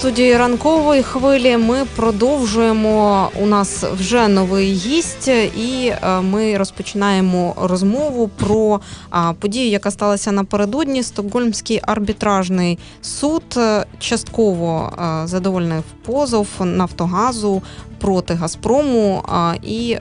студії ранкової хвилі ми продовжуємо. У нас вже новий гість, і е, ми розпочинаємо розмову про подію, яка сталася напередодні. Стокгольмський арбітражний суд е, частково е, задовольнив позов Нафтогазу проти Газпрому. І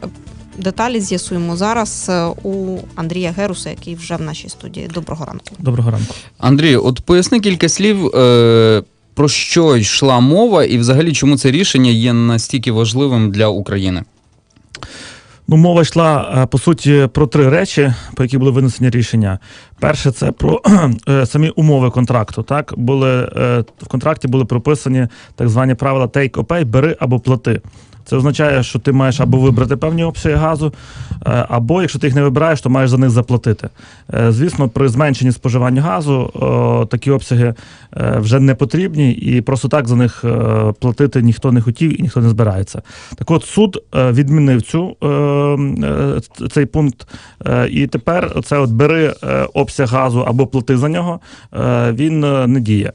деталі з'ясуємо зараз у Андрія Геруса, який вже в нашій студії. Доброго ранку. Доброго ранку. Андрій, от поясни кілька слів, е, про що йшла мова, і взагалі чому це рішення є настільки важливим для України. Ну, мова йшла е, по суті про три речі, по які були винесені рішення. Перше, це про е, самі умови контракту. Так були е, в контракті були прописані так звані правила take or pay, бери або плати. Це означає, що ти маєш або вибрати певні обсяги газу, е, або якщо ти їх не вибираєш, то маєш за них заплатити. Е, Звісно, при зменшенні споживання газу такі обсяги е, вже не потрібні, і просто так за них платити ніхто не хотів і ніхто не збирається. Так от суд відмінив цю цей пункт, і тепер це от бери обсяг газу або плати за нього, він не діє.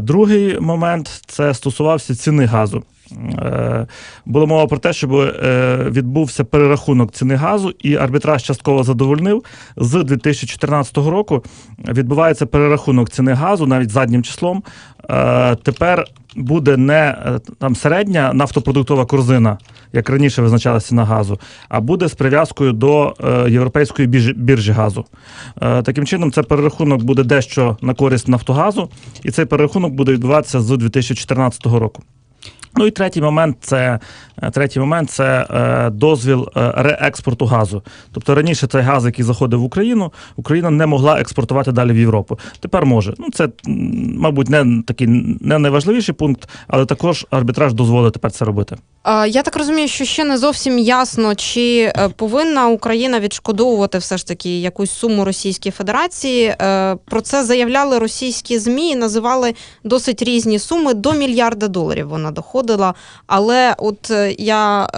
Другий момент це стосувався ціни газу. Е, Була мова про те, щоб е, відбувся перерахунок ціни газу, і арбітраж частково задовольнив. З 2014 року відбувається перерахунок ціни газу навіть заднім числом. Е, Тепер буде не там середня нафтопродуктова корзина, як раніше визначалася ціна газу, а буде з прив'язкою до європейської біржі, газу. Таким чином, це перерахунок буде дещо на користь Нафтогазу, і цей перерахунок буде відбуватися з 2014 року. Ну і третій момент це е, третій момент це е, дозвіл е, реекспорту газу. Тобто раніше цей газ, який заходив в Україну, Україна не могла експортувати далі в Європу. Тепер може. Ну це, мабуть, не такий не найважливіший пункт, але також арбітраж дозволить тепер це робити. Я так розумію, що ще не зовсім ясно, чи е, повинна Україна відшкодовувати все ж таки якусь суму Російській Федерації. Е, Про це заявляли російські змі і називали досить різні суми. До мільярда доларів вона доходила. Але от е, я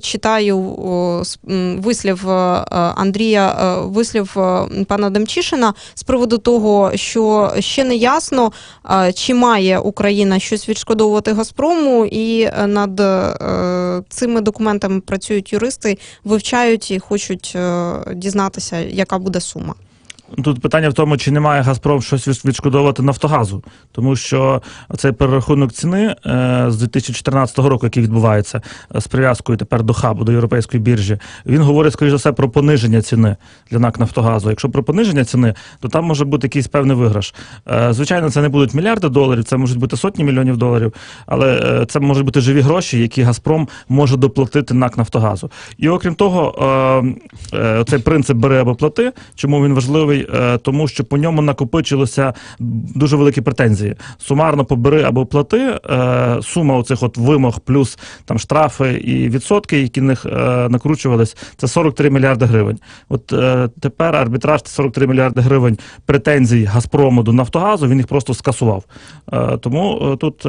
читаю вислів Андрія, вислів пана Демчишина з приводу того, що ще не ясно, чи має Україна щось відшкодовувати Газпрому, і над цими документами працюють юристи, вивчають і хочуть е, дізнатися, яка буде сума. Тут питання в тому, чи не має Газпром щось відшкодовувати Нафтогазу, тому що цей перерахунок ціни е, з 2014 року, який відбувається е, з прив'язкою тепер до хабу, до європейської біржі, він говорить, скоріш за все, про пониження ціни для НАК Нафтогазу. Якщо про пониження ціни, то там може бути якийсь певний виграш. Е, Звичайно, це не будуть мільярди доларів, це можуть бути сотні мільйонів доларів, але це можуть бути живі гроші, які Газпром може доплатити НАК Нафтогазу. І окрім того, цей принцип бери або плати, чому він важливий? Е, Тому що по ньому накопичилося дуже великі претензії. Сумарно побери або плати. е, Сума оцих от вимог плюс там штрафи і відсотки, які них е, накручувались, це 43 мільярди гривень. От тепер арбітраж це 43 мільярди гривень претензій Газпрому до Нафтогазу. Він їх просто скасував. Тому тут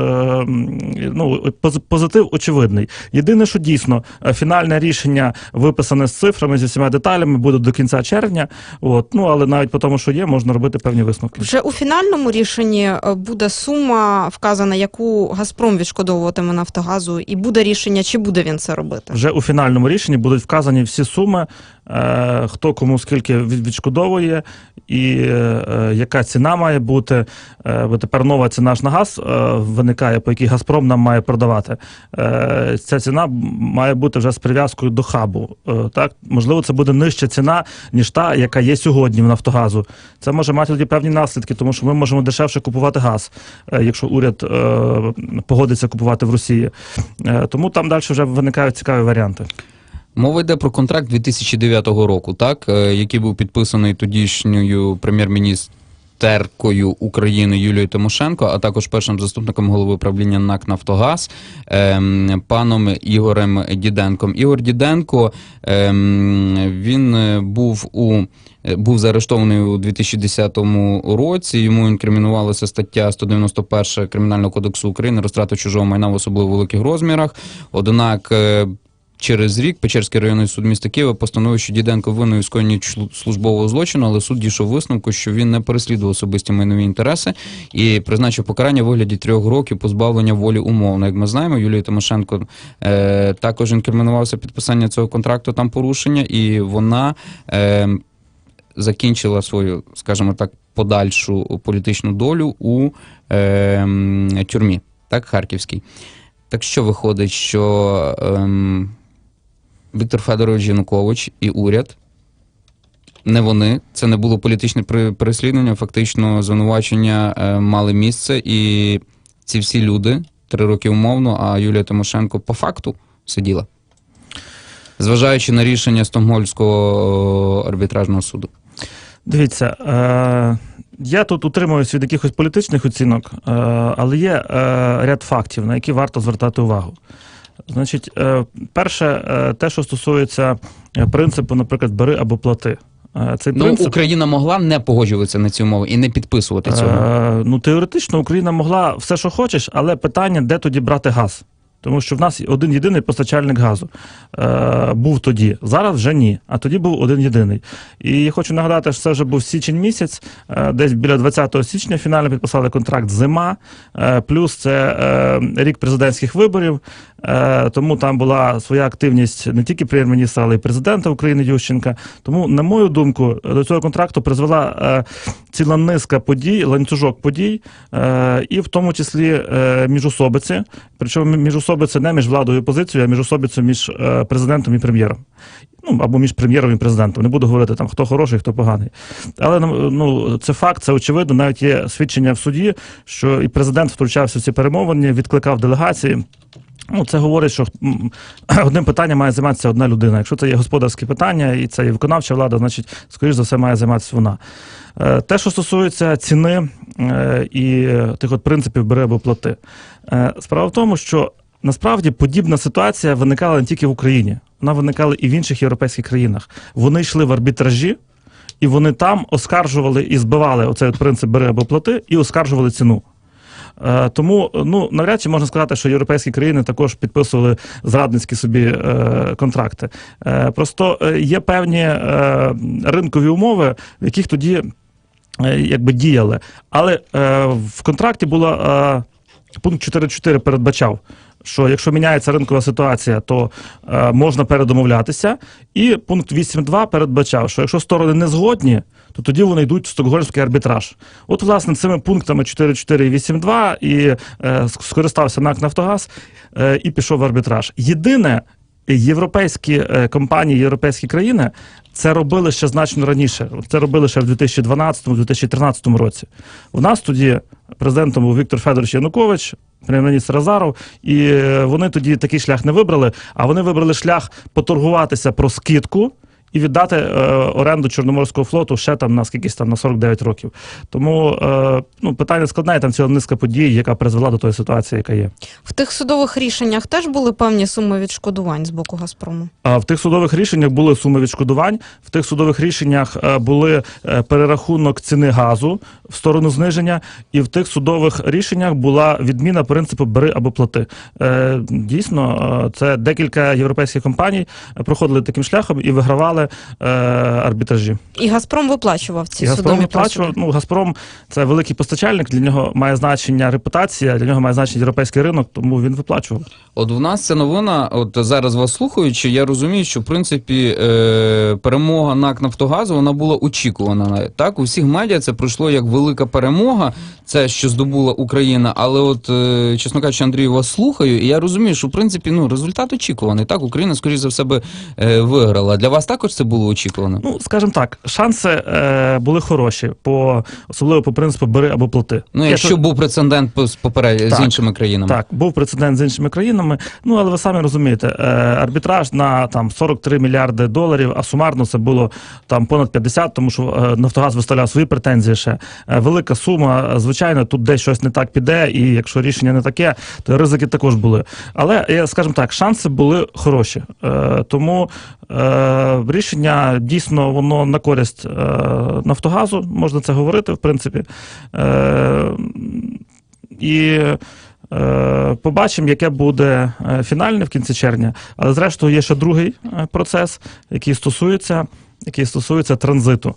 ну позитив очевидний. Єдине, що дійсно фінальне рішення виписане з цифрами зі всіма деталями буде до кінця червня. От ну але навіть по тому, що є, можна робити певні висновки. Вже у фінальному рішенні е, буде сума вказана, яку Газпром відшкодовуватиме Нафтогазу, і буде рішення, чи буде він це робити. Вже у фінальному рішенні будуть вказані всі суми, е, хто кому скільки відшкодовує, і е, яка ціна має бути. Е, бо тепер нова ціна ж на газ е, виникає, по якій Газпром нам має продавати. Е, ця ціна має бути вже з прив'язкою до хабу. Е, так, можливо, це буде нижча ціна, ніж та, яка є сьогодні в Нафтогазу. Це може мати тоді певні наслідки, тому що ми можемо дешевше купувати газ, е, якщо уряд е, погодиться купувати в Росії. Е, тому там далі вже виникають цікаві варіанти. Мова йде про контракт 2009 року, так, який був підписаний тодішньою прем'єр-міністеркою України Юлією Тимошенко, а також першим заступником голови правління НАК Нафтогаз ем, паном Ігорем Діденком. Ігор Діденко ем, він е, був у е, був заарештований у 2010 році. Йому інкримінувалася стаття 191 Кримінального кодексу України розтрата чужого майна в особливо великих розмірах. Однак е, через рік Печерський районний суд міста Києва постановив, що Діденко винний у скоєнні службового злочину, але суд дійшов висновку, що він не переслідував особисті майнові інтереси і призначив покарання у вигляді трьох років позбавлення волі умовно. Як ми знаємо, Юлія Тимошенко е, також інкримінувався підписання цього контракту там порушення, і вона е, закінчила свою, скажімо так, подальшу політичну долю у е, тюрмі, так, Харківській. Так що виходить, що ем, Віктор Федорович Янукович і уряд, не вони, це не було політичне переслідування, фактично звинувачення е, мали місце, і ці всі люди три роки умовно, а Юлія Тимошенко по факту сиділа. Зважаючи на рішення Стокгольмського арбітражного суду. Дивіться, е, я тут утримуюсь від якихось політичних оцінок, е, але є е, ряд фактів, на які варто звертати увагу. Значить, е, перше, е, те, що стосується е, принципу, наприклад, бери або плати. Цей Ну, принцип, Україна могла не погоджуватися на ці умови і не підписувати цього. Е, ну, теоретично Україна могла все, що хочеш, але питання, де тоді брати газ. Тому що в нас один єдиний постачальник газу е, був тоді. Зараз вже ні. А тоді був один єдиний. І я хочу нагадати, що це вже був січень місяць, е, десь біля 20 січня фінально підписали контракт зима, е, плюс це е, рік президентських виборів. Е, тому там була своя активність не тільки прем'єр-міністра, але й президента України Ющенка. Тому, на мою думку, до цього контракту призвела е, ціла низка подій, ланцюжок подій, е, і в тому числі е, міжособиці. Причому міжособиці не між владою і опозицією, а міжособиці між е, президентом і прем'єром. Ну, або між прем'єром і президентом. Не буду говорити там, хто хороший, хто поганий. Але ну, це факт, це очевидно. Навіть є свідчення в суді, що і президент втручався в ці перемовини, відкликав делегації. Ну, це говорить, що одним питанням має займатися одна людина. Якщо це є господарське питання і це є виконавча влада, значить, скоріш за все, має займатися вона. Е, Те, що стосується ціни е, і тих от принципів бери або плати. Справа в тому, що насправді подібна ситуація виникала не тільки в Україні, вона виникала і в інших європейських країнах. Вони йшли в арбітражі, і вони там оскаржували і збивали оцей принцип бери або плати, і оскаржували ціну. Е, Тому ну навряд чи можна сказати, що європейські країни також підписували зрадницькі собі е, контракти. Е, Просто е, є певні е, ринкові умови, в яких тоді е, якби діяли. Але е, в контракті було е, пункт 4.4 передбачав. Що якщо міняється ринкова ситуація, то е, можна передомовлятися. І пункт 8.2 передбачав, що якщо сторони не згодні, то тоді вони йдуть в стокгольмський арбітраж. От, власне, цими пунктами 4.4 і 8.2 і е, скористався НАК Нафтогаз е, і пішов в арбітраж. Єдине, європейські е, компанії, європейські країни це робили ще значно раніше. Це робили ще в 2012-2013 році. У нас тоді президентом був Віктор Федорович Янукович. Прем'єр-міністр і е, вони тоді такий шлях не вибрали, а вони вибрали шлях поторгуватися про скидку і віддати е, оренду Чорноморського флоту ще там на скількись там на 49 років. Тому е, ну, питання складне, там ціла низка подій, яка призвела до тої ситуації, яка є. В тих судових рішеннях теж були певні суми відшкодувань з боку Газпрому. А в тих судових рішеннях були суми відшкодувань. В тих судових рішеннях е, були е, перерахунок ціни газу в сторону зниження, і в тих судових рішеннях була відміна принципу бери або плати. Е, Дійсно, е, це декілька європейських компаній проходили таким шляхом і вигравали е, арбітражі. І Газпром виплачував ці І Газпром судові виплачував. Ну, Газпром це великий постачальник. Для нього має значення репутація, для нього має значення європейський ринок, тому він виплачував. От в нас ця новина, от зараз вас слухаючи, я розумію, що в принципі е, перемога НАК Нафтогазу вона була очікувана. Так, у всіх медіа це пройшло як велика перемога, це що здобула Україна. Але, от, е, чесно кажучи, Андрію, вас слухаю, і я розумію, що в принципі ну результат очікуваний. Так, Україна, скоріш за все, би, е, виграла. Для вас також це було очікувано. Ну, скажімо так, шанси е, були хороші, по, особливо по принципу бери або плати. Ну, якщо тут- був прецедент з поперед з іншими країнами. Так, був прецедент з іншими країнами. Ну, але ви самі розумієте, е, арбітраж на там 43 мільярди доларів, а сумарно це було там понад 50, тому що е, Нафтогаз виставляв свої претензії ще. Е, велика сума, звичайно, тут десь щось не так піде, і якщо рішення не таке, то ризики також були. Але, скажімо так, шанси були хороші. Е, тому е, рішення дійсно воно на користь е, Нафтогазу, можна це говорити, в принципі. Е, і Е, Побачимо, яке буде фінальне в кінці червня. Але зрештою є ще другий процес, який стосується, який стосується транзиту,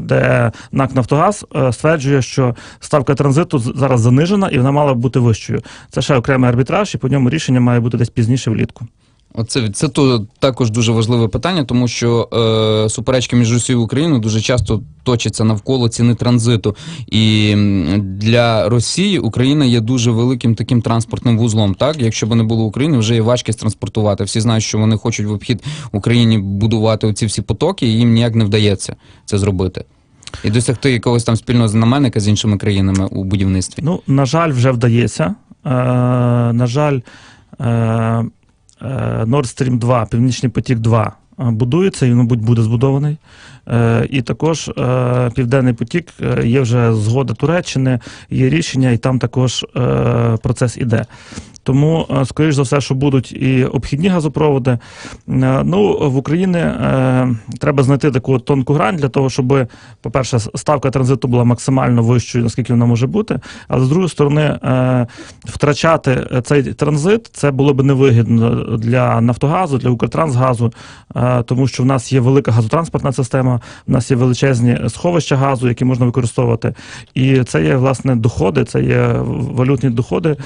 де НАК Нафтогаз стверджує, що ставка транзиту зараз занижена і вона мала б бути вищою. Це ще окремий арбітраж, і по ньому рішення має бути десь пізніше влітку. Оце це то також дуже важливе питання, тому що е, суперечки між Росією і Україною дуже часто точаться навколо ціни транзиту. І для Росії Україна є дуже великим таким транспортним вузлом. Так, якщо б не було України, вже є важкість транспортувати. Всі знають, що вони хочуть в обхід Україні будувати оці всі потоки, і їм ніяк не вдається це зробити. І досягти якогось там спільного знаменника з іншими країнами у будівництві. Ну, на жаль, вже вдається. Е, на жаль, е, Nord Stream 2, Північний потік 2 е, будується і, мабуть, буде збудований. Е, і також е, Південний потік е, є вже згода Туреччини, є рішення, і там також е, процес іде. Тому, е, скоріш за все, що будуть і обхідні газопроводи. Е, Ну, в Україні е, треба знайти таку тонку грань для того, щоб, по-перше, ставка транзиту була максимально вищою, наскільки вона може бути. Але з другої сторони, втрачати цей транзит це було б невигідно для Нафтогазу, для Укртрансгазу, тому що в нас є велика газотранспортна система, в нас є величезні сховища газу, які можна використовувати. І це є власне доходи, це є валютні доходи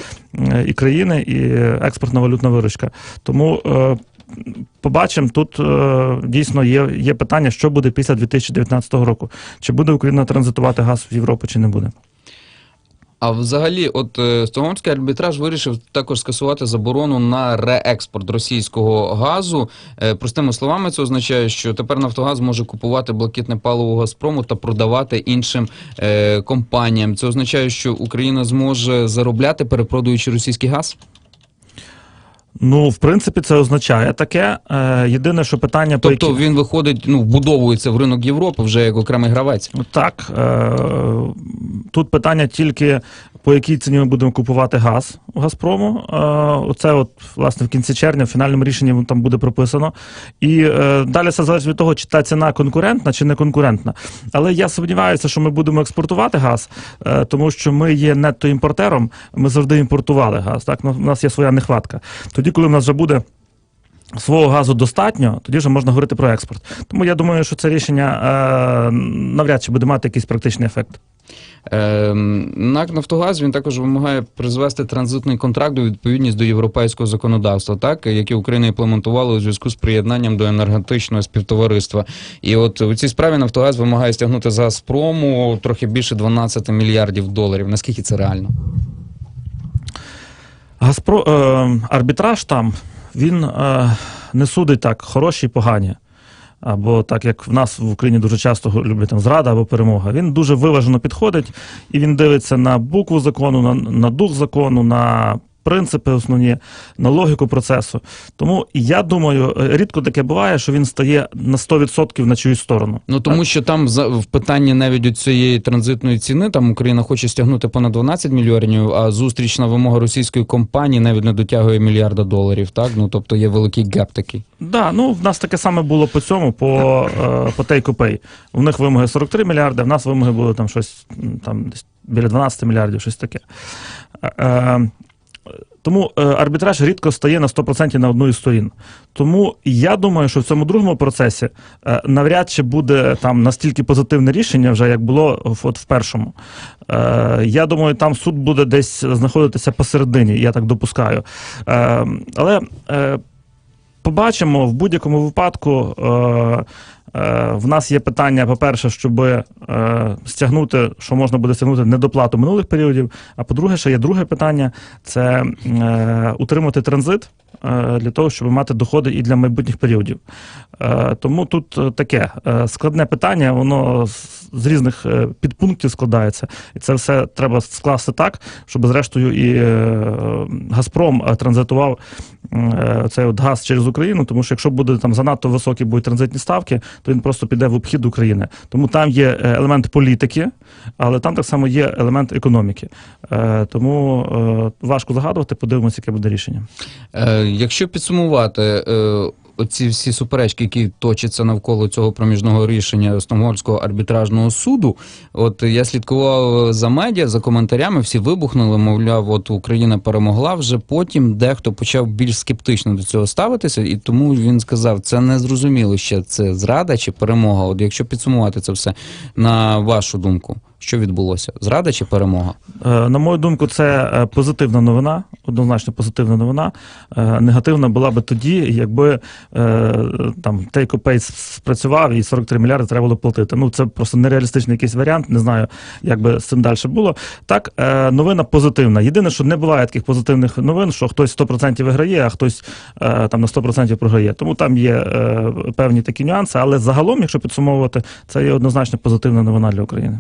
і країни, і експортна валютна виручка. Тому е, побачимо, тут е, дійсно є, є питання, що буде після 2019 року. Чи буде Україна транзитувати газ в Європу, чи не буде. А взагалі, от е, Стокгольмський арбітраж вирішив також скасувати заборону на реекспорт російського газу. Е, Простими словами, це означає, що тепер Нафтогаз може купувати блакитне паливо Газпрому та продавати іншим е, компаніям. Це означає, що Україна зможе заробляти, перепродаючи російський газ. Ну, в принципі, це означає таке. Е, єдине, що питання по Тобто які- він виходить, ну вбудовується в ринок Європи вже як окремий гравець. Ну, Так, е, тут питання тільки по якій ціні ми будемо купувати газ у Газпрому. Оце, от, власне, в кінці червня, в фінальному рішенні там буде прописано. І е, далі все залежить від того, чи та ціна конкурентна чи не конкурентна. Але я сумніваюся, що ми будемо експортувати газ, е, тому що ми є нетто-імпортером, ми завжди імпортували газ. Так? У нас є своя нехватка. Тоді, коли в нас вже буде. Свого газу достатньо, тоді вже можна говорити про експорт. Тому я думаю, що це рішення е, навряд чи буде мати якийсь практичний ефект. Е, НАК Нафтогаз він також вимагає призвести транзитний контракт у відповідність до європейського законодавства, так яке Україна імплементувала у зв'язку з приєднанням до енергетичного співтовариства. І от у цій справі Нафтогаз вимагає стягнути з Газпрому трохи більше 12 мільярдів доларів. Наскільки це реально? Газпро е, арбітраж там він е, не судить так хороші і погані. Або так як в нас в Україні дуже часто люблять там зрада або перемога. Він дуже виважено підходить і він дивиться на букву закону, на, на дух закону, на принципи основні, на логіку процесу. Тому я думаю, е, рідко таке буває, що він стає на 100% на чиюсь сторону. Ну тому що там за- в питанні навіть у цієї транзитної ціни там Україна хоче стягнути понад 12 мільйонів, а зустрічна вимога російської компанії навіть не дотягує мільярда доларів. Так ну тобто є великий геп такий. Да, ну в нас таке саме було по цьому, по, е, по pay. У них вимоги 43 мільярди, в нас вимоги були там щось там десь біля 12 мільярдів, щось таке. Тому е, арбітраж рідко стає на 100% на одну із сторін. Тому я думаю, що в цьому другому процесі е, навряд чи буде там настільки позитивне рішення, вже як було от в першому. Е, я думаю, там суд буде десь знаходитися посередині, я так допускаю. Але побачимо в будь-якому випадку. Е, в нас є питання, по-перше, щоб е, стягнути, що можна буде стягнути недоплату минулих періодів. А по-друге, ще є друге питання це е, утримати транзит для того, щоб мати доходи і для майбутніх періодів. Тому тут таке складне питання, воно з- різних підпунктів складається, і це все треба скласти так, щоб зрештою і Газпром транзитував цей от газ через Україну, тому що якщо буде там занадто високі будуть транзитні ставки, то він просто піде в обхід України. Тому там є е, елемент політики, але там так само є елемент економіки. Е, Тому е, важко загадувати, подивимося, яке буде рішення. Якщо підсумувати. Оці всі суперечки, які точаться навколо цього проміжного рішення Стокгольмського арбітражного суду. От я слідкував за медіа, за коментарями, всі вибухнули, мовляв, от Україна перемогла. Вже потім дехто почав більш скептично до цього ставитися, і тому він сказав, це не зрозуміло ще це зрада чи перемога. От якщо підсумувати це все на вашу думку, що відбулося? Зрада чи перемога? Е, На мою думку, це е, позитивна новина, однозначно позитивна новина. Е, Негативна була би тоді, якби там take or pay спрацював і 43 мільярди треба було платити. Ну це просто нереалістичний якийсь варіант. Не знаю, як би з цим далі було. Так, новина позитивна. Єдине, що не буває таких позитивних новин, що хтось 100% виграє, а хтось там на 100% програє. Тому там є певні такі нюанси, але загалом, якщо підсумовувати, це є однозначно позитивна новина для України.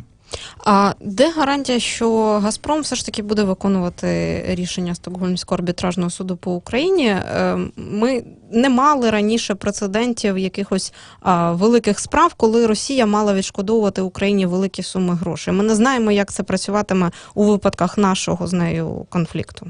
А де гарантія, що Газпром все ж таки буде виконувати рішення Стокгольмського арбітражного суду по Україні? Е, Ми не мали раніше прецедентів якихось а, великих справ, коли Росія мала відшкодовувати Україні великі суми грошей. Ми не знаємо, як це працюватиме у випадках нашого з нею конфлікту,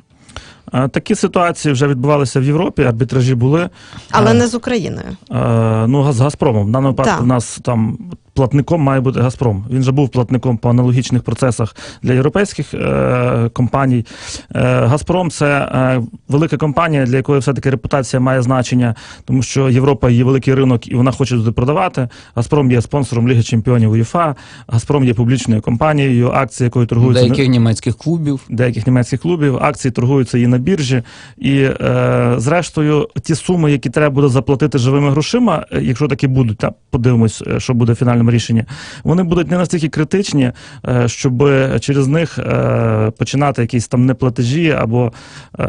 Такі ситуації вже відбувалися в Європі, арбітражі були. але Е, не з Україною. Е, ну, з Газпромом. В даному випадку у нас там платником має бути Газпром. Він же був платником по аналогічних процесах для європейських е, компаній. Е, Газпром це е, велика компанія, для якої все-таки репутація має значення, тому що Європа є великий ринок і вона хоче туди продавати. Газпром є спонсором Ліги Чемпіонів УЄФА. Газпром є публічною компанією, акції якої торгуються. Деяких німецьких клубів. деяких німецьких клубів, акції торгуються і на біржі. І е, зрештою, ті суми, які треба буде заплатити живими грошима, е, якщо такі будуть, та подивимось, е, що буде в фінальному рішенні, вони будуть не настільки критичні, е, щоб через них е, починати якісь там неплатежі або, е,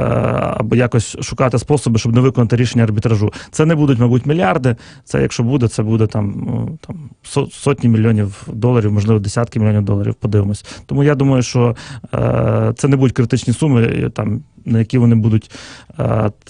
або якось шукати способи, щоб не виконати рішення арбітражу. Це не будуть, мабуть, мільярди. Це якщо буде, це буде там, ну, там сотні мільйонів доларів, можливо, десятки мільйонів доларів. Подивимось. Тому я думаю, що це не будуть критичні суми, там на які вони будуть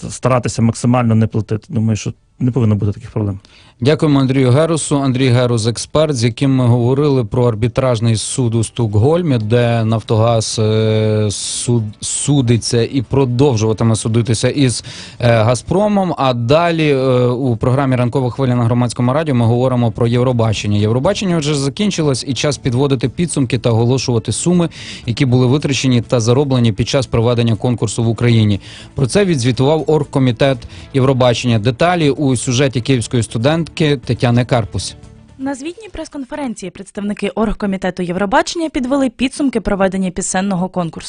старатися максимально не платити. Думаю, що не повинно бути таких проблем. Дякуємо Андрію Герусу. Андрій Герус, експерт, з яким ми говорили про арбітражний суд у Стокгольмі, де Нафтогаз е, суд, судиться і продовжуватиме судитися із е, Газпромом. А далі е, у програмі Ранкова хвиля на громадському радіо ми говоримо про Євробачення. Євробачення вже закінчилось, і час підводити підсумки та оголошувати суми, які були витрачені та зароблені під час проведення конкурсу в Україні. Про це відзвітував оргкомітет Євробачення. Деталі у сюжеті київської студентки Тетяни Карпус. На звітній прес-конференції представники оргкомітету Євробачення підвели підсумки проведення пісенного конкурсу.